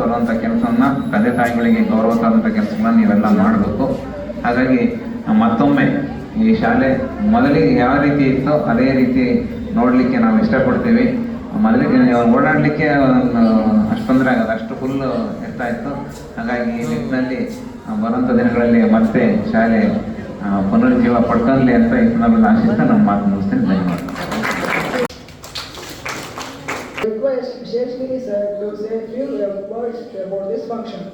ತರುವಂಥ ಕೆಲಸವನ್ನ ತಂದೆ ತಾಯಿಗಳಿಗೆ ಗೌರವ ತರುವಂಥ ಕೆಲಸಗಳನ್ನ ನೀವೆಲ್ಲ ಮಾಡಬೇಕು. ಹಾಗಾಗಿ ಮತ್ತೊಮ್ಮೆ ಈ ಶಾಲೆ ಮೊದಲಿಗೆ ಯಾವ ರೀತಿ ಇತ್ತೋ ಅದೇ ರೀತಿ ನೋಡಲಿಕ್ಕೆ ನಾವು ಇಷ್ಟಪಡ್ತೀವಿ. ಮೊದಲಿಗೆ ಓಡಾಡಲಿಕ್ಕೆ ಅಷ್ಟು ತೊಂದರೆ ಆಗೋದು ಅಷ್ಟು ಫುಲ್ ಇರ್ತಾ ಇತ್ತು. ಹಾಗಾಗಿ ಈ ನಿಟ್ಟಿನಲ್ಲಿ ಬರುವಂಥ ದಿನಗಳಲ್ಲಿ ಮತ್ತೆ ಶಾಲೆ ಪುನರುಜ್ಜೀವ ಪಡ್ಕೊಳ್ಳಿ ಅಂತ ಈ ಸಂದರ್ಭದಲ್ಲಿ ಆಶಿಸ್ತಾ ನಮ್ಮ ಮಾತು ಮುಗಿಸ್ತೀನಿ. ಧನ್ಯವಾದ. Words about this function.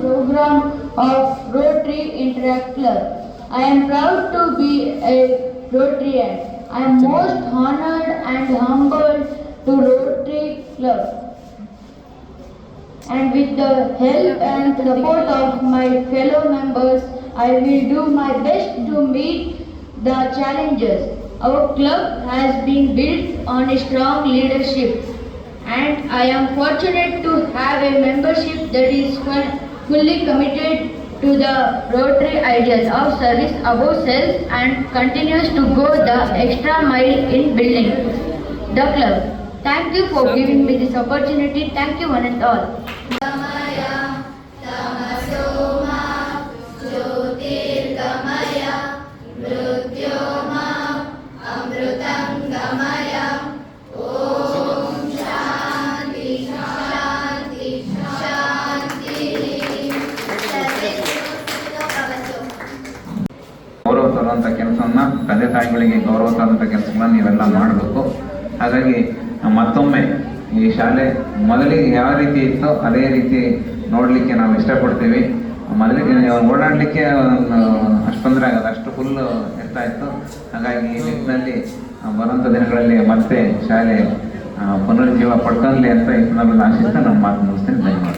program of Rotary Interact Club. I am proud to be a Rotarian. I am most honored and humbled to Rotary Club. And with the help and support of my fellow members, I will do my best to meet the challenges. Our club has been built on a strong leadership and I am fortunate to have a membership that is fully committed to the Rotary ideals of service above self and continues to go the extra mile in building the club. Thank you for giving me this opportunity. Thank you one and all. ತಂದೆ ತಾಯಿಗಳಿಗೆ ಗೌರವ ತರುವಂಥ ಕೆಲಸಗಳನ್ನ ನೀವೆಲ್ಲ ಮಾಡಬೇಕು. ಹಾಗಾಗಿ ಮತ್ತೊಮ್ಮೆ ಈ ಶಾಲೆ ಮೊದಲಿಗೆ ಯಾವ ರೀತಿ ಇತ್ತೋ ಅದೇ ರೀತಿ ನೋಡಲಿಕ್ಕೆ ನಾವು ಇಷ್ಟಪಡ್ತೀವಿ. ಮೊದಲಿಗೆ ಓಡಾಡಲಿಕ್ಕೆ ಅಷ್ಟು ತೊಂದರೆ ಆಗೋದು ಅಷ್ಟು ಫುಲ್ ಇರ್ತಾ ಇತ್ತು. ಹಾಗಾಗಿ ಈ ನಿಟ್ಟಿನಲ್ಲಿ ಬರುವಂಥ ದಿನಗಳಲ್ಲಿ ಮತ್ತೆ ಶಾಲೆ ಪುನರುಜ್ಜೀವ ಪಡ್ಕೊಳ್ಳಿ ಅಂತ ಈ ಸಂದರ್ಭದಲ್ಲಿ ಆಶಿಸ್ತಾ ನಮ್ಮ ಮಾತು ಮುಗಿಸ್ತೀನಿ. ಧನ್ಯವಾದ